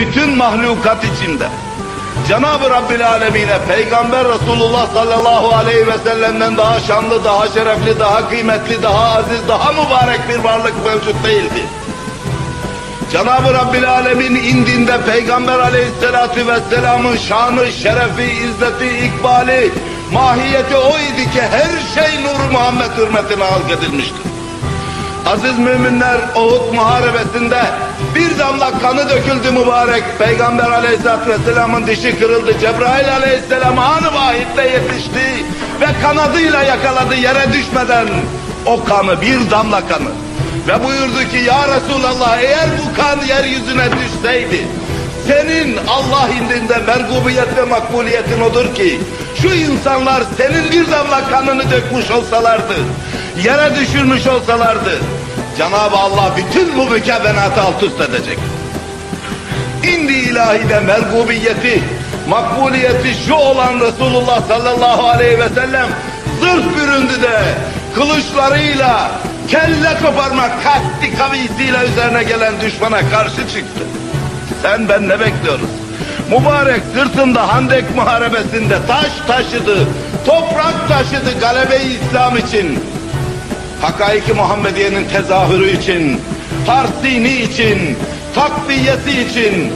bütün mahlukat içinde Cenab-ı Rabbil Alemine Peygamber Resulullah sallallahu aleyhi ve sellem'den daha şanlı, daha şerefli, daha kıymetli, daha aziz, daha mübarek bir varlık mevcut değildi. Cenab-ı Rabbil Alemin indinde Peygamber aleyhissalatu vesselamın şanı, şerefi, izzeti, ikbali, mahiyeti o idi ki her şey Nur Muhammed hürmetine halk edilmiştir. Aziz müminler Uhud muharebesinde damla kanı döküldü mübarek. Peygamber aleyhissalatü vesselamın dişi kırıldı. Cebrail aleyhisselam anı vahitte yetişti ve kanadıyla yakaladı yere düşmeden o kanı bir damla kanı. Ve buyurdu ki ya Resulallah eğer bu kan yeryüzüne düşseydi senin Allah indinde mergubiyet ve makbuliyetin odur ki şu insanlar senin bir damla kanını dökmüş olsalardı, yere düşürmüş olsalardı Cenab-ı Allah bütün bu mükevvenatı alt üst edecek. İndi ilahide mergubiyeti, makbuliyeti şu olan Resulullah sallallahu aleyhi ve sellem zırh büründü de kılıçlarıyla kelle koparmak kasti kavisiyle üzerine gelen düşmana karşı çıktı. Sen ben ne bekliyoruz? Mübarek sırtında Handek muharebesinde taş taşıdı, toprak taşıdı galebe-i İslam için. Hakaiki Muhammediye'nin tezahürü için, tarsini için, takviyesi için,